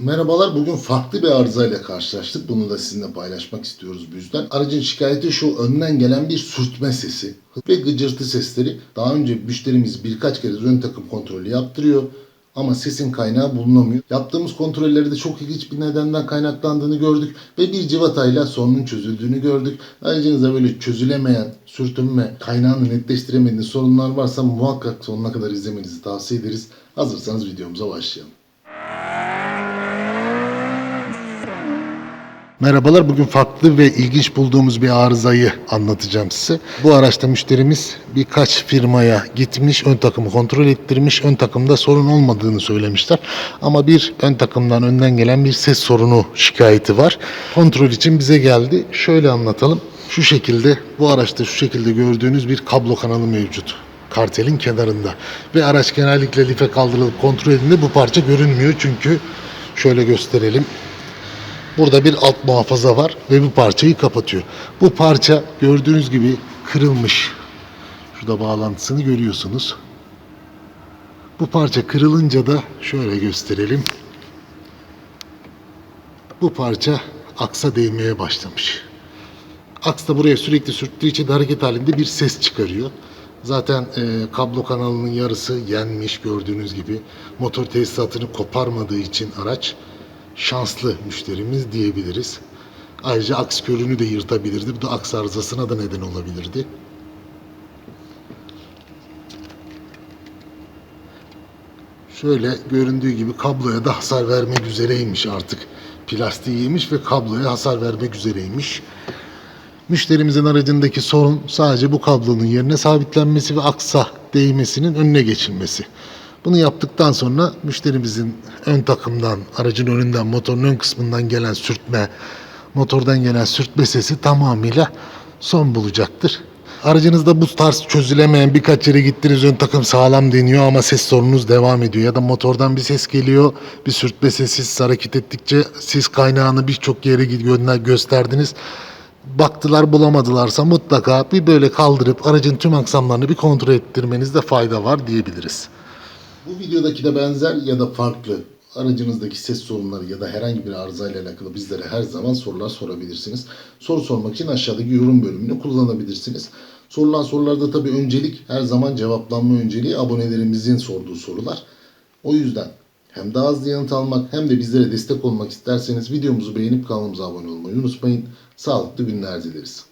Merhabalar, bugün farklı bir arızayla karşılaştık. Bunu da sizinle paylaşmak istiyoruz bu yüzden. Aracın şikayeti şu, önden gelen bir sürtme sesi ve gıcırtı sesleri. Daha önce müşterimiz birkaç kere ön takım kontrolü yaptırıyor ama sesin kaynağı bulunamıyor. Yaptığımız kontrollerde çok ilginç bir nedenden kaynaklandığını gördük ve bir civatayla sorunun çözüldüğünü gördük. Aracınızda böyle çözülemeyen, sürtünme, kaynağını netleştiremediğiniz sorunlar varsa muhakkak sonuna kadar izlemenizi tavsiye ederiz. Hazırsanız videomuza başlayalım. Merhabalar, bugün farklı ve ilginç bulduğumuz bir arızayı anlatacağım size. Bu araçta müşterimiz birkaç firmaya gitmiş, ön takımı kontrol ettirmiş, ön takımda sorun olmadığını söylemişler. Ama bir ön takımdan önden gelen bir ses sorunu şikayeti var. Kontrol için bize geldi. Şöyle anlatalım. Şu şekilde, bu araçta şu şekilde gördüğünüz bir kablo kanalı mevcut kartelin kenarında. Ve araç genellikle life kaldırılıp kontrol edildiğinde bu parça görünmüyor çünkü şöyle gösterelim. Burada bir alt muhafaza var ve bu parçayı kapatıyor. Bu parça gördüğünüz gibi kırılmış. Şurada bağlantısını görüyorsunuz. Bu parça kırılınca da şöyle gösterelim. Bu parça aksa değmeye başlamış. Aks da buraya sürekli sürttüğü için hareket halinde bir ses çıkarıyor. Zaten e, kablo kanalının yarısı yenmiş gördüğünüz gibi. Motor tesisatını koparmadığı için araç şanslı müşterimiz diyebiliriz. Ayrıca aks körünü de yırtabilirdi. Bu da aks arızasına da neden olabilirdi. Şöyle göründüğü gibi kabloya da hasar vermek üzereymiş artık. Plastiği yemiş ve kabloya hasar vermek üzereymiş. Müşterimizin aracındaki sorun sadece bu kablonun yerine sabitlenmesi ve aksa değmesinin önüne geçilmesi. Bunu yaptıktan sonra müşterimizin ön takımdan, aracın önünden, motorun ön kısmından gelen sürtme, motordan gelen sürtme sesi tamamıyla son bulacaktır. Aracınızda bu tarz çözülemeyen birkaç yere gittiniz ön takım sağlam deniyor ama ses sorununuz devam ediyor. Ya da motordan bir ses geliyor, bir sürtme sesi siz hareket ettikçe siz kaynağını birçok yere gö- gösterdiniz baktılar bulamadılarsa mutlaka bir böyle kaldırıp aracın tüm aksamlarını bir kontrol ettirmenizde fayda var diyebiliriz. Bu videodaki de benzer ya da farklı aracınızdaki ses sorunları ya da herhangi bir arıza ile alakalı bizlere her zaman sorular sorabilirsiniz. Soru sormak için aşağıdaki yorum bölümünü kullanabilirsiniz. Sorulan sorularda tabii öncelik her zaman cevaplanma önceliği abonelerimizin sorduğu sorular. O yüzden hem daha hızlı yanıt almak hem de bizlere destek olmak isterseniz videomuzu beğenip kanalımıza abone olmayı unutmayın. Sağlıklı günler dileriz.